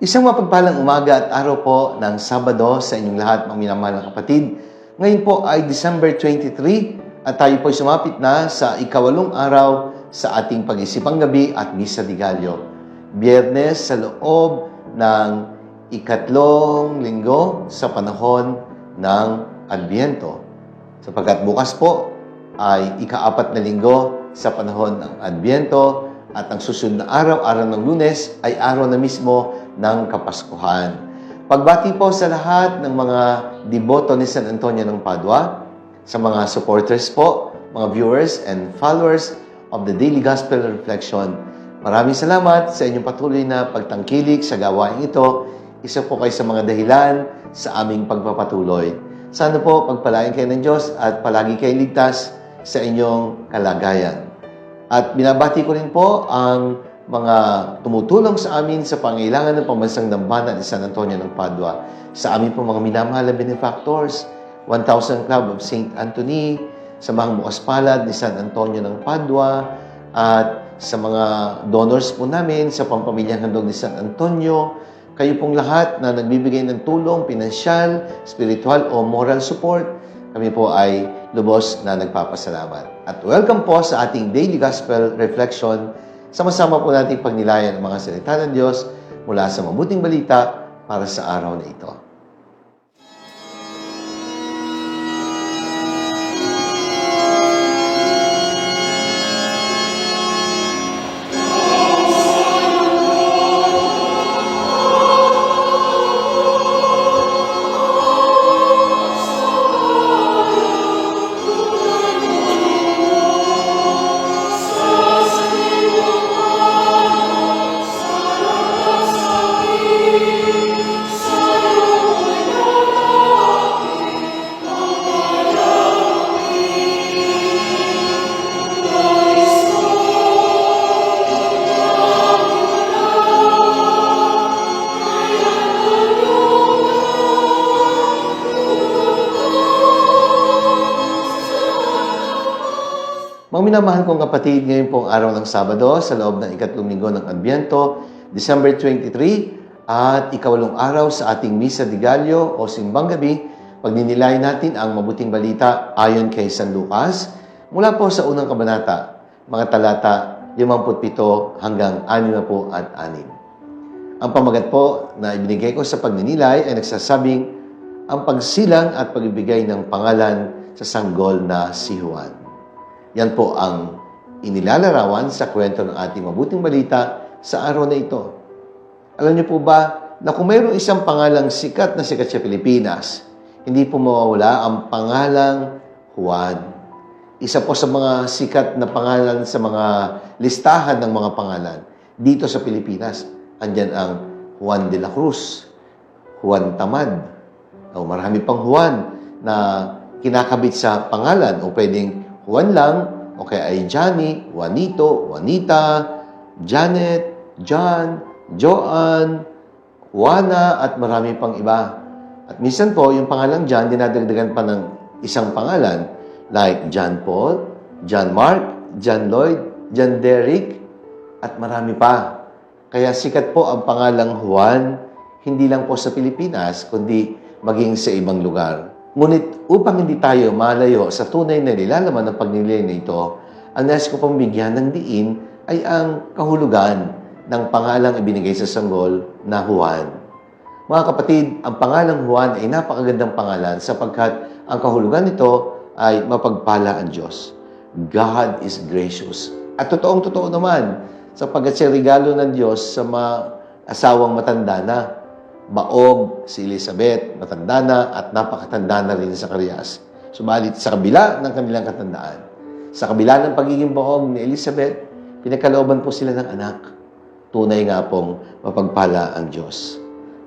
Isang mapagpalang umaga at araw po ng Sabado sa inyong lahat, mga minamahal na kapatid. Ngayon po ay December 23 at tayo po ay sumapit na sa ikawalong araw sa ating pag-isipang gabi at Misa di Gallo. Biyernes sa loob ng ikatlong linggo sa panahon ng Adbiento. Sapagkat bukas po ay ikaapat na linggo sa panahon ng Adbiento at ang susunod na araw, araw ng lunes, ay araw na mismo ng Kapaskuhan. Pagbati po sa lahat ng mga deboto ni San Antonio ng Padua, sa mga supporters po, mga viewers and followers of the Daily Gospel Reflection. Maraming salamat sa inyong patuloy na pagtangkilik sa gawain ito. Isa po kayo sa mga dahilan sa aming pagpapatuloy. Sana po pagpalain kayo ng Diyos at palagi kayong ligtas sa inyong kalagayan. At binabati ko rin po ang mga tumutulong sa amin sa pangailangan ng pambansang dambana ni San Antonio ng Padua. Sa amin po mga minamahal na benefactors, 1,000 Club of St. Anthony, sa mga bukas palad ni San Antonio ng Padua, at sa mga donors po namin sa pampamilyang handog ni San Antonio, kayo pong lahat na nagbibigay ng tulong, pinansyal, spiritual o moral support, kami po ay lubos na nagpapasalamat. At welcome po sa ating Daily Gospel Reflection. Sama-sama po natin pagnilayan ang mga salita ng Diyos mula sa mabuting balita para sa araw na ito. Mga minamahal kong kapatid, ngayon pong araw ng Sabado sa loob ng ikatlong linggo ng Adbiento, December 23, at ikawalong araw sa ating Misa di Gallo o Simbang Gabi, pagninilay natin ang mabuting balita ayon kay San Lucas, mula po sa unang kabanata, mga talata 57 hanggang 60 at 6. Ang pamagat po na ibinigay ko sa pagninilay ay nagsasabing ang pagsilang at pagbibigay ng pangalan sa sanggol na si Juan. Yan po ang inilalarawan sa kwento ng ating mabuting balita sa araw na ito. Alam niyo po ba na kung mayroong isang pangalang sikat na sikat sa Pilipinas, hindi po mawawala ang pangalang Juan. Isa po sa mga sikat na pangalan sa mga listahan ng mga pangalan dito sa Pilipinas. Andyan ang Juan de la Cruz, Juan Tamad, o marami pang Juan na kinakabit sa pangalan o pwedeng Juan lang, o kaya ay Johnny, Juanito, Juanita, Janet, John, Joan, Juana, at marami pang iba. At minsan po, yung pangalang John, dinadagdagan pa ng isang pangalan like John Paul, John Mark, John Lloyd, John Derek, at marami pa. Kaya sikat po ang pangalang Juan, hindi lang po sa Pilipinas, kundi maging sa ibang lugar. Ngunit upang hindi tayo malayo sa tunay na nilalaman ng pagnilay na ito, ang nais ko pong bigyan ng diin ay ang kahulugan ng pangalang ibinigay sa sanggol na Juan. Mga kapatid, ang pangalang Juan ay napakagandang pangalan sapagkat ang kahulugan nito ay mapagpala ang Diyos. God is gracious. At totoong totoo naman, sapagkat siya regalo ng Diyos sa mga asawang matanda na Baog, si Elizabeth, matanda na at napakatanda na rin sa Karyas. Subalit sa kabila ng kanilang katandaan, sa kabila ng pagiging baog ni Elizabeth, pinagkalooban po sila ng anak. Tunay nga pong mapagpala ang Diyos.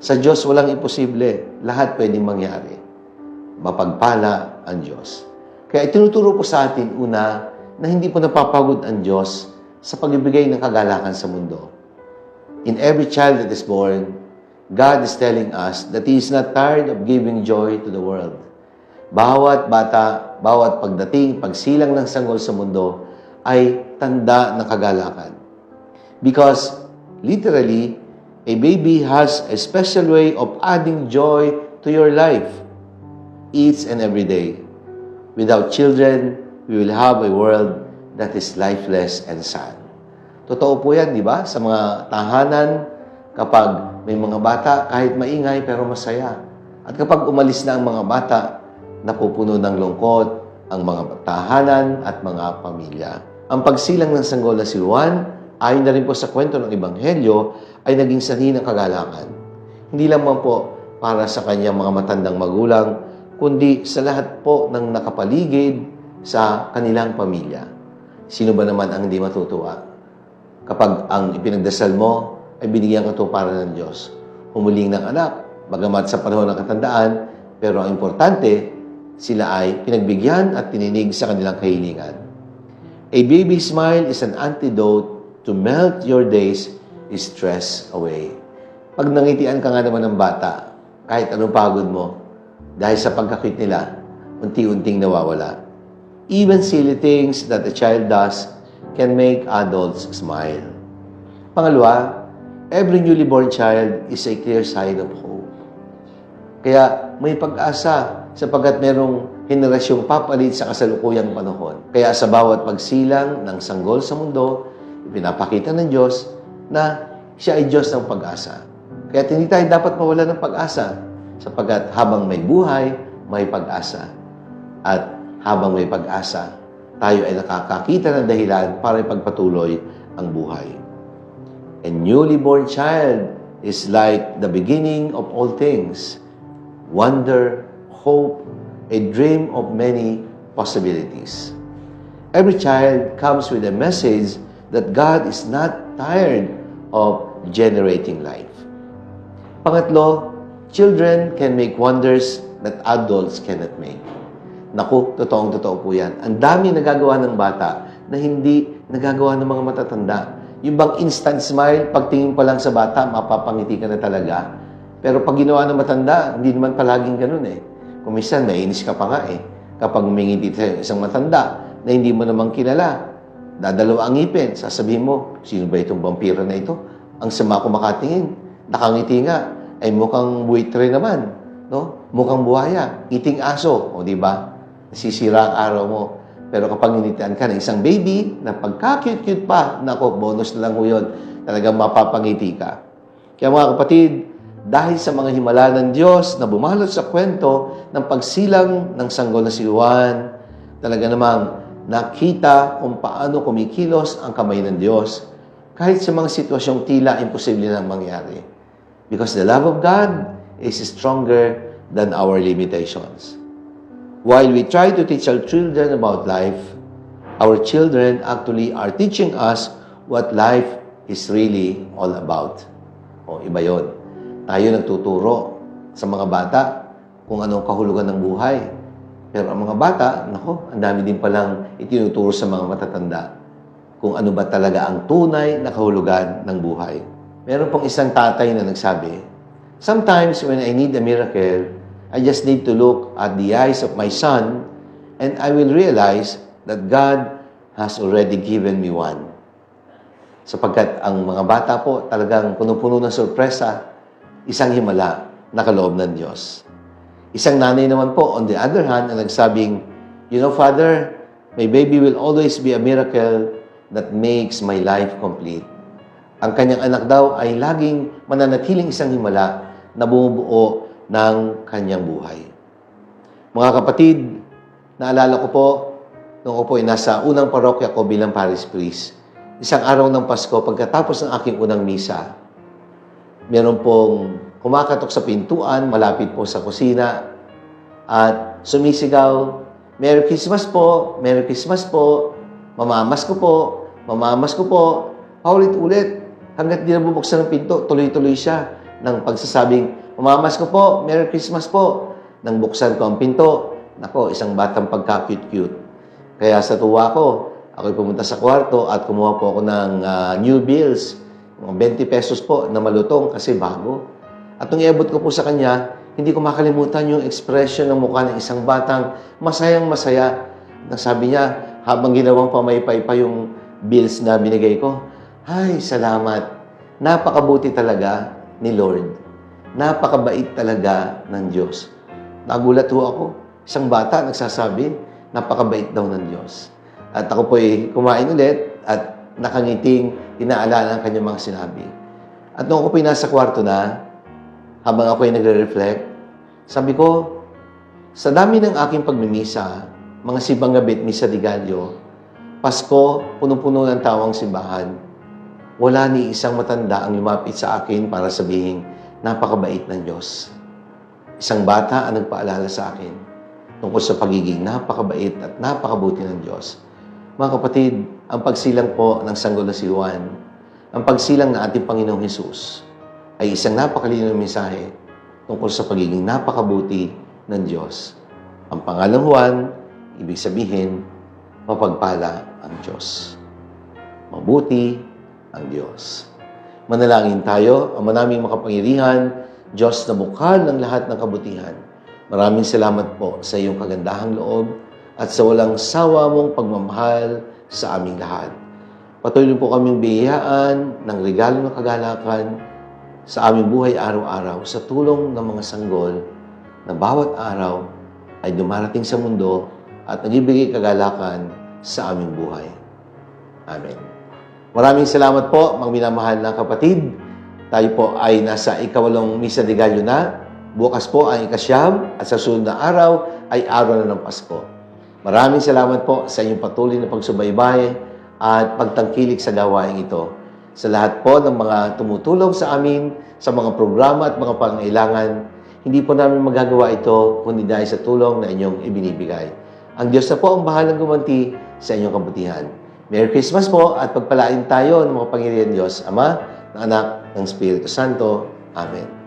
Sa Diyos walang imposible, lahat pwedeng mangyari. Mapagpala ang Diyos. Kaya itinuturo po sa atin, una, na hindi po napapagod ang Diyos sa pagbibigay ng kagalakan sa mundo. In every child that is born, God is telling us that He is not tired of giving joy to the world. Bawat bata, bawat pagdating, pagsilang ng sanggol sa mundo ay tanda ng kagalakan. Because literally, A baby has a special way of adding joy to your life each and every day. Without children, we will have a world that is lifeless and sad. Totoo po yan, di ba? Sa mga tahanan, kapag may mga bata, kahit maingay pero masaya. At kapag umalis na ang mga bata, napupuno ng lungkot ang mga tahanan at mga pamilya. Ang pagsilang ng sanggol na si Juan, ayon na rin po sa kwento ng Ebanghelyo, ay naging sanhi ng kagalakan. Hindi lamang po para sa kanyang mga matandang magulang, kundi sa lahat po ng nakapaligid sa kanilang pamilya. Sino ba naman ang hindi matutuwa? Kapag ang ipinagdasal mo ay binigyan katuparan ng Diyos. Humuling ng anak, bagamat sa panahon ng katandaan, pero ang importante, sila ay pinagbigyan at tininig sa kanilang kahilingan. A baby smile is an antidote to melt your days stress away. Pag nangitian ka nga naman ng bata, kahit anong pagod mo, dahil sa pagkakit nila, unti-unting nawawala. Even silly things that a child does can make adults smile. Pangalawa, every newly born child is a clear sign of hope. Kaya may pag-asa sapagkat merong henerasyong papalit sa kasalukuyang panahon. Kaya sa bawat pagsilang ng sanggol sa mundo, ipinapakita ng Diyos na siya ay Diyos ng pag-asa. Kaya hindi tayo dapat mawala ng pag-asa sapagkat habang may buhay, may pag-asa. At habang may pag-asa, tayo ay nakakakita ng dahilan para ipagpatuloy ang buhay. A newly born child is like the beginning of all things. Wonder, hope, a dream of many possibilities. Every child comes with a message that God is not tired of generating life. Pangatlo, children can make wonders that adults cannot make. Naku, totoong totoo po yan. Ang dami nagagawa ng bata na hindi nagagawa ng mga matatanda. Yung bang instant smile, pagtingin pa lang sa bata, mapapangiti ka na talaga. Pero pag ginawa ng matanda, hindi naman palaging ganun eh. Kung minsan, nainis ka pa nga eh. Kapag umingiti sa isang matanda na hindi mo namang kilala, dadalawa ang ngipin, sasabihin mo, sino ba itong vampira na ito? Ang sama ko makatingin. Nakangiti nga, ay mukhang buitre naman. No? Mukhang buhaya, iting aso. O di ba? Nasisira ang araw mo. Pero kapag ninitian ka ng isang baby na pagka-cute-cute pa, nako, bonus na lang ho yun. Talagang mapapangiti ka. Kaya mga kapatid, dahil sa mga himala ng Diyos na bumalot sa kwento ng pagsilang ng sanggol na si Juan, talaga namang nakita kung paano kumikilos ang kamay ng Diyos kahit sa mga sitwasyong tila imposible nang mangyari. Because the love of God is stronger than our limitations. While we try to teach our children about life, our children actually are teaching us what life is really all about. O, iba yon. Tayo nagtuturo sa mga bata kung anong kahulugan ng buhay. Pero ang mga bata, nako, ang dami din palang itinuturo sa mga matatanda kung ano ba talaga ang tunay na kahulugan ng buhay. Meron pong isang tatay na nagsabi, Sometimes when I need a miracle, I just need to look at the eyes of my son and I will realize that God has already given me one. Sapagkat ang mga bata po talagang puno-puno ng sorpresa, isang himala na kaloob ng Diyos. Isang nanay naman po, on the other hand, na nagsabing, You know, Father, my baby will always be a miracle that makes my life complete. Ang kanyang anak daw ay laging mananatiling isang himala na bumubuo ng kanyang buhay. Mga kapatid, naalala ko po, nung ako po ay nasa unang parokya ko bilang parish priest, isang araw ng Pasko, pagkatapos ng aking unang misa, meron pong kumakatok sa pintuan, malapit po sa kusina, at sumisigaw, Merry Christmas po, Merry Christmas po, mamamas ko po, mamamas ko po, paulit-ulit, hanggat di nabubuksan ng pinto, tuloy-tuloy siya ng pagsasabing, Mamamas ko po, Merry Christmas po. Nang buksan ko ang pinto, nako, isang batang pagka-cute-cute. Kaya sa tuwa ko, ako'y pumunta sa kwarto at kumuha po ako ng ah, new bills. Mga 20 pesos po na malutong kasi bago. At nung iabot ko po sa kanya, hindi ko makalimutan yung expression ng mukha ng isang batang masayang masaya. Nasabi niya, habang ginawang pamaypay pa yung bills na binigay ko, Ay, salamat. napakabuti talaga ni Lord. Napakabait talaga ng Diyos. Nagulat ho ako. Isang bata nagsasabi, napakabait daw ng Diyos. At ako po ay kumain ulit at nakangiting inaalala ang kanyang mga sinabi. At nung ako po ay nasa kwarto na, habang ako ay nagre-reflect, sabi ko, sa dami ng aking pagmimisa, mga sibang gabi at misa di Gallo, Pasko, punong-puno ng tawang simbahan, wala ni isang matanda ang lumapit sa akin para sabihin, napakabait ng Diyos. Isang bata ang nagpaalala sa akin tungkol sa pagiging napakabait at napakabuti ng Diyos. Mga kapatid, ang pagsilang po ng sanggol na si Juan, ang pagsilang ng ating Panginoong Hesus, ay isang napakalino na mensahe tungkol sa pagiging napakabuti ng Diyos. Ang pangalang Juan, ibig sabihin, mapagpala ang Diyos. Mabuti ang Diyos. Manalangin tayo, ang manaming makapangyarihan, Diyos na bukal ng lahat ng kabutihan. Maraming salamat po sa iyong kagandahang loob at sa walang sawa mong pagmamahal sa aming lahat. Patuloy po kaming biyayaan ng regalo ng kagalakan sa aming buhay araw-araw sa tulong ng mga sanggol na bawat araw ay dumarating sa mundo at nagbibigay kagalakan sa aming buhay. Amen. Maraming salamat po, mga minamahal na kapatid. Tayo po ay nasa ikawalong Misa de Gallo na. Bukas po ang ikasyam at sa sunod na araw ay araw na ng Pasko. Maraming salamat po sa inyong patuloy na pagsubaybay at pagtangkilik sa gawain ito. Sa lahat po ng mga tumutulong sa amin, sa mga programa at mga pangailangan, hindi po namin magagawa ito kundi dahil sa tulong na inyong ibinibigay. Ang Diyos na po ang bahalang gumanti sa inyong kabutihan. Merry Christmas po at pagpalain tayo ng mga Panginoon Diyos, Ama, ng Anak, ng Espiritu Santo. Amen.